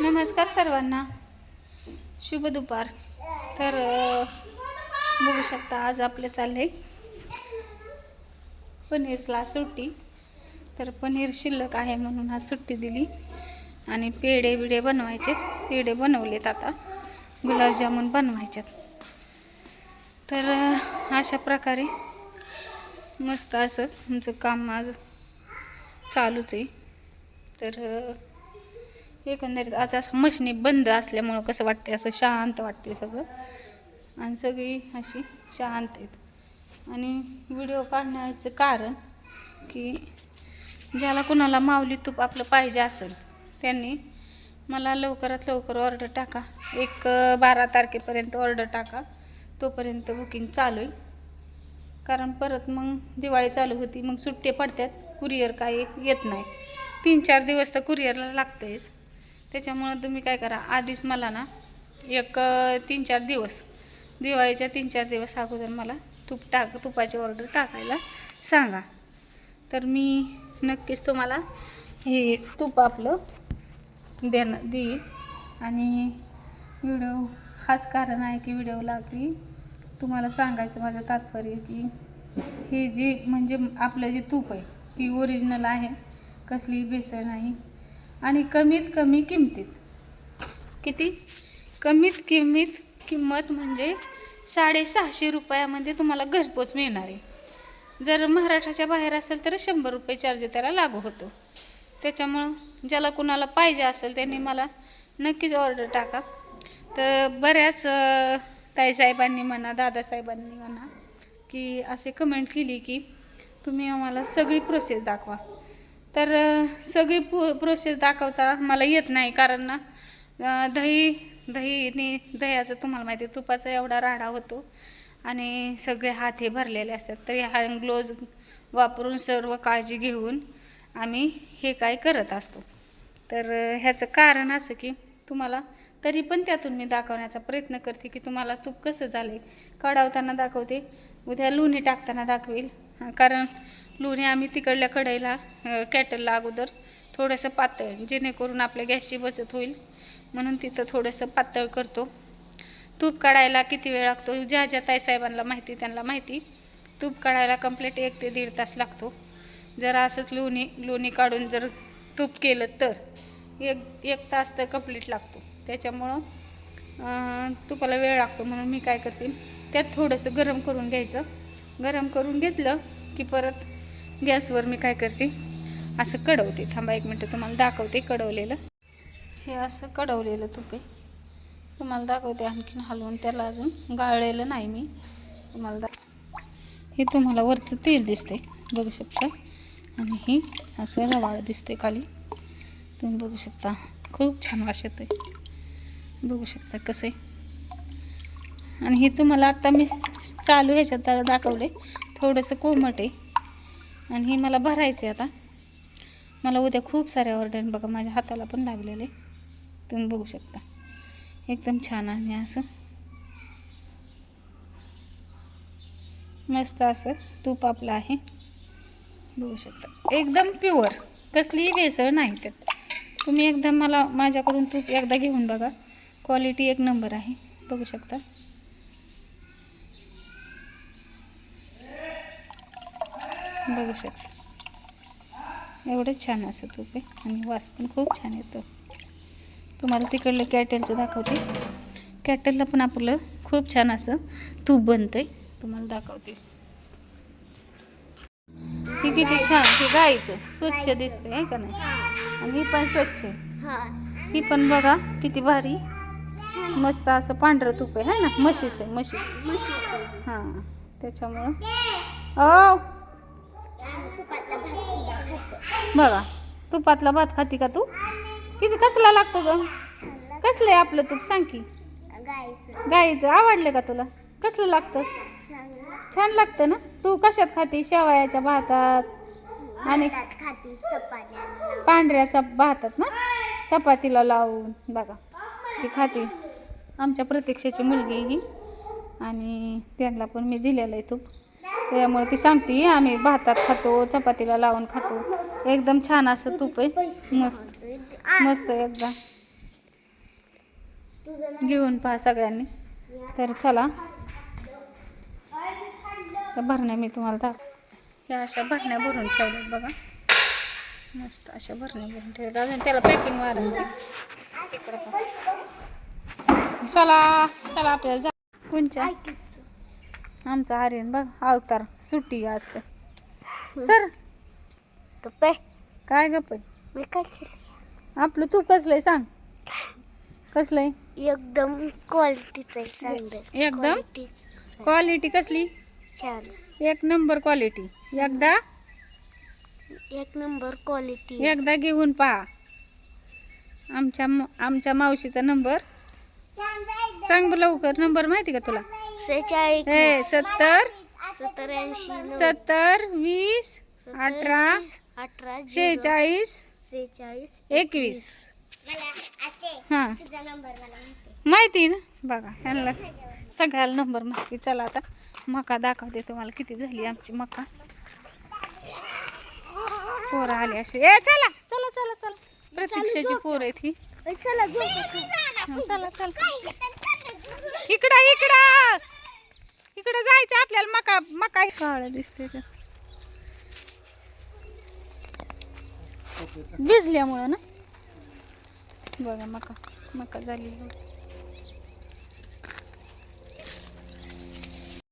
नमस्कार सर्वांना. शुभ दुपार. तर बघू शकता आज आपलं चाललंय पनीरला सुट्टी. तर पनीर शिल्लक आहे म्हणून आज सुट्टी दिली. आणि पेढे बिडे बनवायचे. पेढे बनवलेत आता. गुलाबजामुन बनवायच्यात तर अशा प्रकारे मस्त असं आमचं काम आज चालूच आहे. तर एकंदरीत आज असं मशनी बंद असल्यामुळं कसं वाटते असं शांत वाटते सगळं. आणि सगळी अशी शांत आहेत. आणि व्हिडिओ काढण्याचं कारण की ज्याला कुणाला माऊली तूप आपलं पाहिजे असेल त्यांनी मला लवकरात लवकर ऑर्डर टाका. एक बारा तारखेपर्यंत ऑर्डर टाका. तोपर्यंत बुकिंग चालू आहे. कारण परत मग दिवाळी चालू होती मग सुट्टे पडतात. कुरिअर काय येत नाही. तीन चार दिवस तर कुरिअरला लागतंयच त्याच्यामुळं तुम्ही काय करा आधीच मला ना एक तीन चार दिवस दिवाळीच्या तीन चार दिवस अगोदर मला तूप टाक तुपाची ऑर्डर टाकायला सांगा. तर मी नक्कीच तुम्हाला हे तूप आपलं देणार देईल आणि व्हिडिओ हाच कारण आहे की व्हिडिओला की तुम्हाला सांगायचं माझं तात्पर्य की हे जे म्हणजे आपलं जे तूप आहे ती ओरिजिनल आहे कसली भेसळ नाही. आणि कमीत कमी किमतीत. किती? कमीत किमीत किंमत म्हणजे साडेसहाशे रुपयामध्ये तुम्हाला घरपोच मिळणार. आहे जर महाराष्ट्राच्या बाहेर असेल तर शंभर रुपये चार्ज त्याला लागू होतो. त्याच्यामुळं ज्याला कुणाला पाहिजे असेल त्यांनी मला नक्कीच ऑर्डर टाका. तर बऱ्याच ताईसाहेबांनी म्हणा दादासाहेबांनी म्हणा की असे कमेंट केली की तुम्ही आम्हाला सगळी प्रोसेस दाखवा. तर सगळी पो प्रोसेस दाखवता मला येत नाही कारण ना दही दहीने दह्याचं तुम्हाला माहिती आहे तुपाचा एवढा राडा होतो आणि सगळे हात हे भरलेले असतात. तरी हँड ग्लोज वापरून सर्व काळजी घेऊन आम्ही हे काय करत असतो. तर ह्याचं कारण असं की तुम्हाला तरी पण त्यातून मी दाखवण्याचा प्रयत्न करते की तुम्हाला तूप कसं झालं आहे कढावताना दाखवते उद्या लोणी टाकताना दाखवेल. कारण लोणी आम्ही तिकडल्या कढईला कॅटलला अगोदर थोडंसं पातळ जेणेकरून आपल्या गॅसची बचत होईल. म्हणून तिथं थोडंसं पातळ करतो. तूप काढायला किती वेळ लागतो? ज्या ज्या ताईसाहेबांना माहिती त्यांना माहिती. तूप काढायला कंप्लीट एक ते दीड तास लागतो. जर असंच लोणी लोणी काढून जर तूप केलं तर एक एक तास तर कंप्लीट लागतो. त्याच्यामुळं तुपाला वेळ लागतो म्हणून मी काय करते त्यात थोडंसं गरम करून घ्यायचं. गरम करून घेतलं की परत गॅसवर मी काय करते असं कडवते. थांबा एक मिनटं तुम्हाला दाखवते कडवलेलं. हे असं कडवलेलं तूप आहे. तुम्हाला दाखवते आणखीन हलवून त्याला अजून. गाळलेलं नाही मी. तुम्हाला दाख हे तुम्हाला वरचं तेल दिसते बघू शकता. आणि हे असं रवाळ दिसते खाली. तुम्ही बघू शकता खूप छान वास आहे बघू शकता कसं आहे. आणि हे तुम्हाला आत्ता मी चालू ह्याच्यात दाखवले थोडंसं कोमट आहे. आणि हे मला भरायचं आहे आता. मला उद्या खूप साऱ्या ऑर्डर बघा माझ्या हाताला पण लागलेले तुम्ही बघू शकता. एकदम छान आणि असं. मस्त असं तूप आपलं आहे. बघू शकता. एकदम प्युअर कसलीही भेसळ नाही त्यात. तुम्ही एकदम मला माझ्याकडून तूप एकदा घेऊन बघा. क्वालिटी एक नंबर आहे. बघू शकता. बघू शकता. एवढं छान असं तूप आहे. आणि वास पण खूप छान येतो. तुम्हाला तिकडलं कॅटलचं दाखवते. कॅटलला पण आपलं खूप छान असं तूप बनतंय. तुम्हाला दाखवते. हे किती छान हे गाईचं स्वच्छ दिसतंय आहे का नाही? आणि ही पण स्वच्छ आहे. ही पण बघा किती भारी. मस्त असं पांढरं तूप आहे है ना? म्हशीचं आहे म्हशीचं. हां त्याच्यामुळं. ओ बघा तुपातला भात खाती का तू? किती कसला लागतो ग? कसलं आहे आपलं तूप? सांग की. गाईचं. आवडलं का तुला? कसलं लागतं? छान लागतं ना? तू कशात खाते? शेवयाच्या भातात? आणि पांढऱ्याच्या भातात ना? चपातीला लावून. बघा ती खाते. आमच्या प्रतीक्षेची मुलगी ही. आणि त्यांना पण मी दिलेलं आहे तूप. त्यामुळे ती सांगते आम्ही भातात खातो चपातीला लावून खातो. एकदम छान असं तूप आहे. मस्त. मस्त एकदम घेऊन पहा सगळ्यांनी. तर चला. त्या भरण्या मी तुम्हाला दाख ह्या अशा भरण्या भरून ठेवल्यात बघा. मस्त अशा भरण्या भरून ठेवल्या अजून त्याला पॅकिंग मारायची चला चला आपल्याला जा कोणच्या? आमचा आर्यन बघ अवतार. सुट्टी असते सर. गप्पे काय गप्प आहे? मी काय केलं? आपलं तू कसलंय सांग. कसलंय? एकदम क्वालिटीचं आहे एकदम? क्वालिटी कसली? छान. एक नंबर क्वालिटी एकदा? एक नंबर क्वालिटी एकदा घेऊन पहा. आमच्या आमच्या मावशीचा नंबर. सांग बरं लवकर. नंबर माहिती का तुला? हे सत्तर. सत्तर ऐंशी सत्तर वीस अठरा अठरा शेहेचाळीस एकवीस. हां. तुझा नंबर मला माहिती माहिती ना? बघा ह्यांना सगळ्याला नंबर माहिती चला आता मका दाखवते तुम्हाला किती झाली आमची मका. पोरं आली अशी. ए चला चला चला चला. प्रतीक्षाची पोर आहेत ही. चला चला चला. इकडं इकडं. इकडं जायचं आपल्याला मका मका काळ दिसते भिजल्यामुळं ना? बघा मका मका झाली